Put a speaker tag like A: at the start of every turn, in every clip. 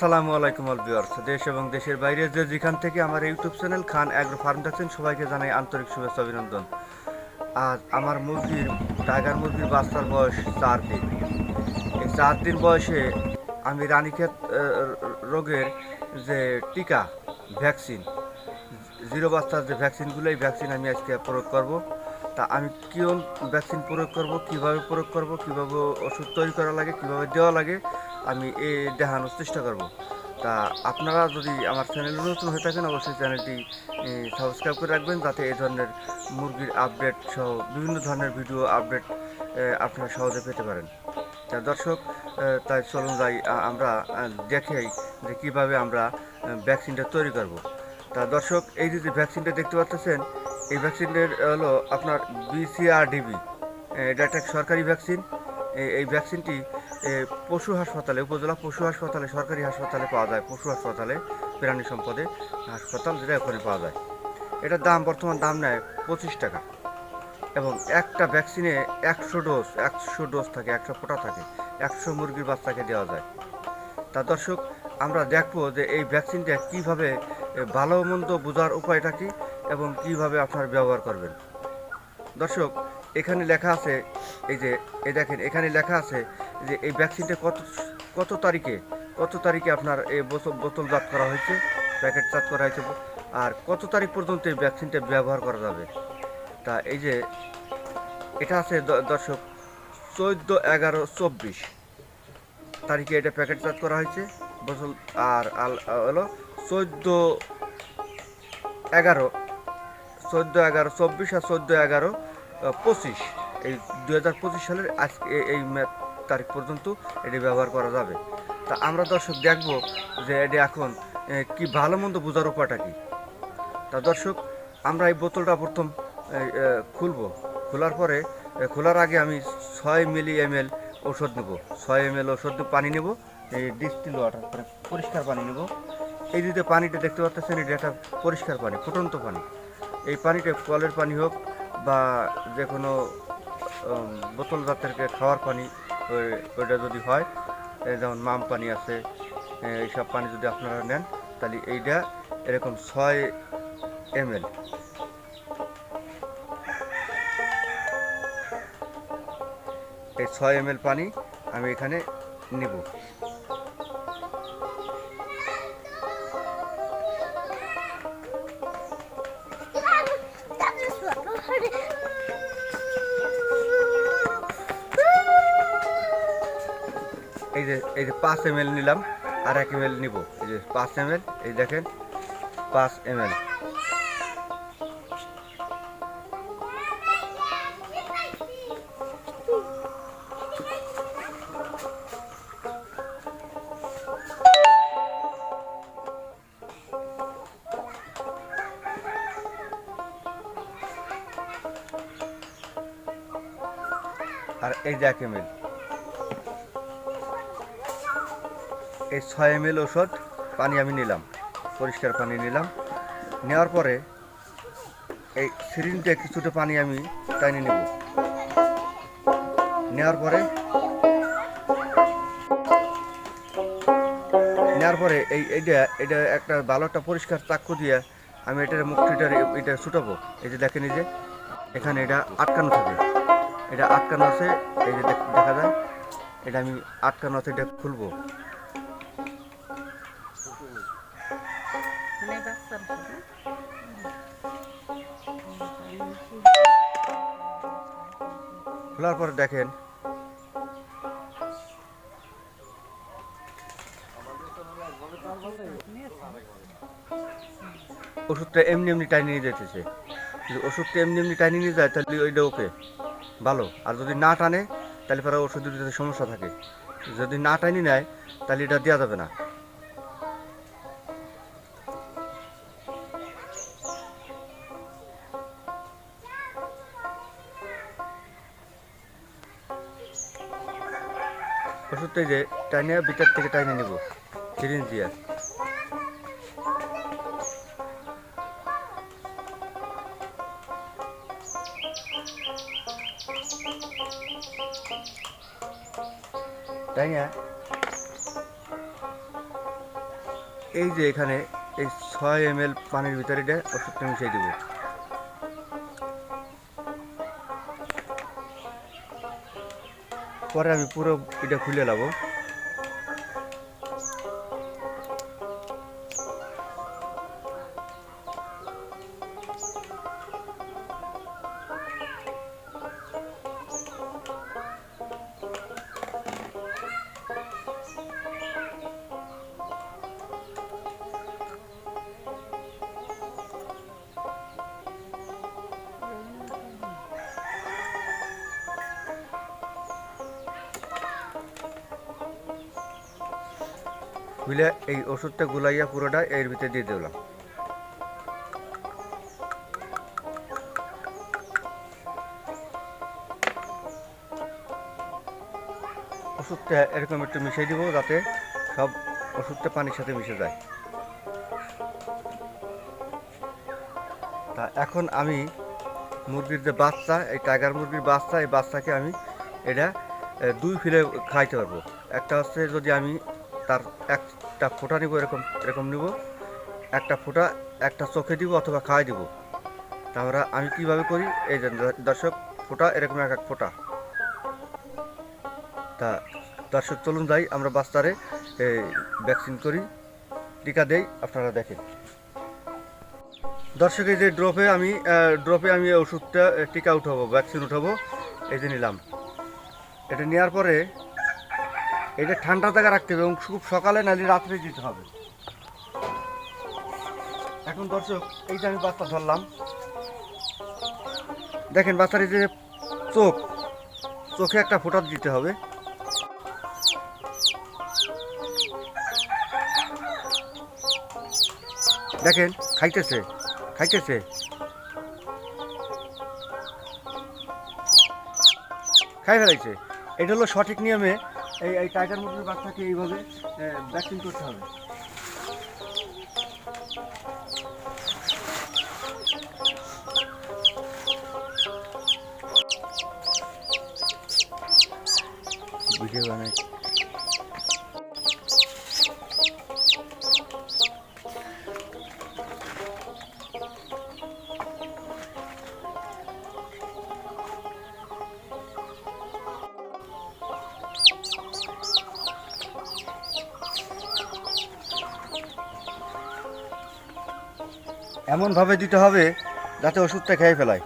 A: আসসালামু আলাইকুম all viewers দেশ এবং দেশের বাইরে যে যেখান থেকে আমার YouTube channel Khan agro farm দেখছেন সবাইকে জানাই আন্তরিক শুভেচ্ছা, অভিনন্দন। আজ আমার মুরগির, টাইগার মুরগির বাচ্চার বয়স চার দিন। এই চার দিন বয়সে আমি রানীক্ষেত রোগের যে টিকা, ভ্যাকসিন, জিরো বাচ্চার যে ভ্যাকসিনগুলো, এই ভ্যাকসিন আমি আজকে প্রয়োগ করব। তা আমি কোন ভ্যাকসিন প্রয়োগ করব, কীভাবে প্রয়োগ করব, কীভাবে ওষুধ তৈরি করা লাগে, কীভাবে দেওয়া লাগে আমি এই দেখানোর চেষ্টা করব। তা আপনারা যদি আমার চ্যানেলে নতুন হয়ে থাকেন অবশ্যই চ্যানেলটি সাবস্ক্রাইব করে রাখবেন যাতে এই ধরনের মুরগির আপডেট সহ বিভিন্ন ধরনের ভিডিও আপডেট আপনারা সহজে পেতে পারেন। তা দর্শক তাই চলুন যাই আমরা দেখেই যে কীভাবে আমরা ভ্যাকসিনটা তৈরি করব। তা দর্শক এই যে যে ভ্যাকসিনটা দেখতে পাচ্ছেন এই ভ্যাকসিনের হলো আপনার বিসিআরডিবি এটা একটা সরকারি ভ্যাকসিন এই- ভ্যাকসিনটি এ, পশু হাসপাতালে, উপজেলা পশু হাসপাতালে, সরকারি হাসপাতালে পাওয়া যায়, পশু হাসপাতালে, প্রাণী সম্পদে হাসপাতাল যেটা ওখানে পাওয়া যায়। এটার দাম, বর্তমান দাম নেয় পঁচিশ টাকা। এবং একটা ভ্যাকসিনে একশো ডোজ একশো ডোজ থাকে, একশো ফোঁটা থাকে, একশো মুরগির বাচ্চাকে দেওয়া যায়। তা দর্শক, আমরা দেখব যে এই ভ্যাকসিনটা কীভাবে ভালো মন্দ বোঝার উপায়টা কী এবং কীভাবে আপনারা ব্যবহার করবেন। দর্শক, এখানে লেখা আছে, এই যে, এ দেখেন, এখানে লেখা আছে যে এই ভ্যাকসিনটা কত কত তারিখে কত তারিখে আপনার এই বোতল বোতলজাত করা হয়েছে প্যাকেটজাত করা হয়েছে, আর কত তারিখ পর্যন্ত এই ভ্যাকসিনটা ব্যবহার করা যাবে? তা এই যে, এটা আছে দর্শক, চোদ্দ, এগারো, চব্বিশ তারিখে এটা প্যাকেটজাত করা হয়েছে, বোতল, আর আল, হলো চোদ্দ, এগারো চোদ্দ, এগারো, চব্বিশ আর চোদ্দ, এগারো, পঁচিশ। এই দু হাজার পঁচিশ সালের আজকে এই ম্যাথ তারিখ পর্যন্ত এটি ব্যবহার করা যাবে। তা আমরা দর্শক দেখব যে এটি এখন কি ভালো মন্দ বোঝার উপায়টা কি। তা দর্শক, আমরা এই বোতলটা প্রথম খুলবো। খোলার পরে খোলার আগে আমি ছয় মিলি এম এল ওষুধ নেব। ছয় এম এল ওষুধ পানি নেব এই ডিস্টিল ওয়াটার মানে পরিষ্কার পানি নেব। এই যে পানিটা দেখতে পাচ্ছেন, এটা একটা পরিষ্কার পানি, ফুটন্ত পানি। এই পানিটা কলের পানি হোক বা যে কোনো বোতল জাতের খাওয়ার পানি ওইটা যদি হয় যেমন মাম পানি আছে এইসব পানি যদি আপনারা নেন, তাহলে এইটা এরকম ছয় এম এল এই ছয় এম পানি আমি এখানে নিব। এই যে এই যে পাঁচ এম নিলাম, আর এক এম নিব। এই যে পাঁচ এম এই দেখেন, পাঁচ এম আর এই যে এক এম এই ছয় এম এল ওষুধ পানি আমি নিলাম, পরিষ্কার পানি নিলাম। নেওয়ার পরে এই সিরিঞ্জে কিছুটা পানি আমি টাইনে নেব। নেওয়ার পরে নেওয়ার পরে এই এটা এটা একটা ভালো একটা পরিষ্কার চাক্ষু দিয়ে আমি এটার মুখটিটার এটা ছুটাবো। এই যে দেখেন যে, এখানে এটা আটকানো থাকে। এটা আটকানো আছে, এই যে দেখা যায়, এটা আমি আটকানো আছে, এটা খুলবো। খোলার পরে দেখেন। ওষুধটা এমনি এমনি টাইনে নিয়ে যেতেছে যদি ওষুধটা এমনি এমনি টাইনে নিয়ে যায়, তাহলে ওইটা ওকে। ভালো। আর যদি না টানে, তাহলে পরে ওষুধ দিতে সমস্যা থাকে। যদি না টাইনি নেয়, তাহলে এটা দেওয়া যাবে না। যে টাইনে ভিতর থেকে টাইনে নেব। সিরিঞ্জ দিয়ে এই যে এখানে এই ছয় এম পানির ভিতরে এটা ওষুধটা মিশিয়ে দেবো। পরে আমি পুরো এটা খুলে নেব। খুলে এই ওষুধটা গুলাইয়া পুরোটা এর ভিতরে দিয়ে দিলাম। ওষুধটা এরকম একটু মিশিয়ে দিব যাতে সব ওষুধটা পানির সাথে মিশে যায়। তা এখন আমি মুরগির যে বাচ্চা, এই টাইগার মুরগির বাচ্চা, এই বাচ্চাকে আমি এটা দুই ফিলে খাইতে পারব। একটা হচ্ছে যদি আমি তার একটা ফোঁটা নিব, এরকম এরকম নিব। একটা ফোঁটা, একটা চোখে দিব অথবা খাওয়াই দিব। তারপরে আমি কীভাবে করি? এই যে দর্শক, ফোঁটা, এরকম এক এক ফোঁটা। তা দর্শক, চলুন যাই, আমরা বাচ্চারে ভ্যাকসিন করি। টিকা দেই, আপনারা দেখেন। দর্শক, এই যে ড্রপে আমি ড্রপে আমি ওষুধটা টিকা উঠাবো ভ্যাকসিন উঠাবো, এই যে নিলাম। এটা নেওয়ার পরে এটা ঠান্ডা জায়গা রাখতে হবে এবং খুব সকালে নাহলে রাত্রে দিতে হবে। এখন দর্শক এই যে আমি বাচ্চা ধরলাম। দেখেন বাচ্চার যে চোখ, চোখে একটা ফোঁটা দিতে হবে। দেখেন, খাইতেছে খাইতেছে। খাই ফেলাইছে। এটা হলো সঠিক নিয়মে এই এই টাইগার মুরগির বাচ্চাকে এইভাবে ভ্যাকসিন করতে হবে। ভিডিও বানাই এমনভাবে দিতে হবে যাতে ওষুধটা খেয়ে ফেলায়।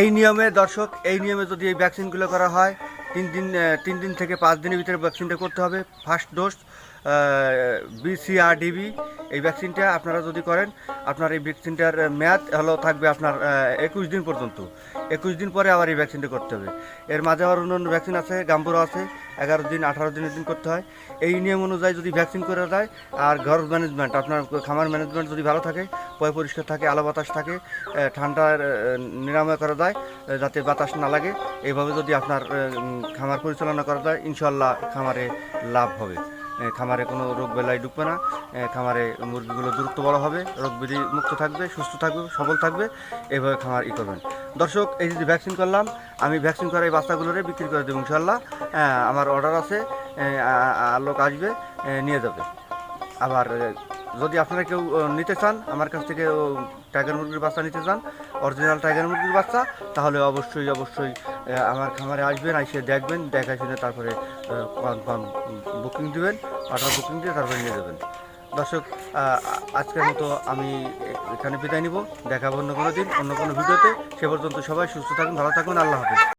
A: এই নিয়মে দর্শক, এই নিয়মে যদি এই ভ্যাকসিনগুলো করা হয়, তিন দিন তিন দিন থেকে পাঁচ দিনের ভিতরে ভ্যাকসিনটা করতে হবে। ফার্স্ট ডোজ বিসিআরডিবি এই ভ্যাকসিনটা আপনারা যদি করেন, আপনার এই ভ্যাকসিনটার মেয়াদ হলো থাকবে আপনার একুশ দিন পর্যন্ত। একুশ দিন পরে আবার এই ভ্যাকসিনটা করতে হবে। এর মাঝে আবার অন্য অন্য ভ্যাকসিন আছে গাম্বুরা আছে। এগারো দিন, আঠারো দিনের দিন করতে হয়। এই নিয়ম অনুযায়ী যদি ভ্যাকসিন করা যায় আর ঘর ম্যানেজমেন্ট আপনার খামার ম্যানেজমেন্ট যদি ভালো থাকে, পয় পরিষ্কার থাকে, আলো বাতাস থাকে ঠান্ডার নিরাময় করা যায় যাতে বাতাস না লাগে এইভাবে যদি আপনার খামার পরিচালনা করা যায় ইনশাল্লাহ খামারে লাভ হবে। খামারে কোনো রোগ বেলায় ঢুকবে না খামারে মুরগিগুলো দ্রুত বড় হবে, রোগ ব্যাধি মুক্ত থাকবে, সুস্থ থাকবে, সবল থাকবে এইভাবে খামার ই করবেন। দর্শক, এই যে ভ্যাকসিন করলাম, আমি ভ্যাকসিন করা এই বাচ্চাগুলোরে বিক্রি করে দেবো ইনশাল্লাহ আমার অর্ডার আছে লোক আসবে নিয়ে যাবে। আবার যদি আপনারা কেউ নিতে চান, আমার কাছ থেকে টাইগার মুরগির বাচ্চা নিতে চান অরিজিনাল টাইগার মুরগির বাচ্চা, তাহলে অবশ্যই অবশ্যই আমার খামারে আসবেন এসে দেখবেন, দেখা শুনে তারপরে কনফার্ম বুকিং দিবেন অর্ডার বুকিং দিয়ে তারপরে নিয়ে যাবেন। দর্শক আজকের মতো আমি এখানে বিদায় নিব। দেখাবো অন্য কোনো দিন, অন্য কোনো ভিডিওতে। সে পর্যন্ত সবাই সুস্থ থাকুন, ভালো থাকুন, আল্লাহ হাফিজ।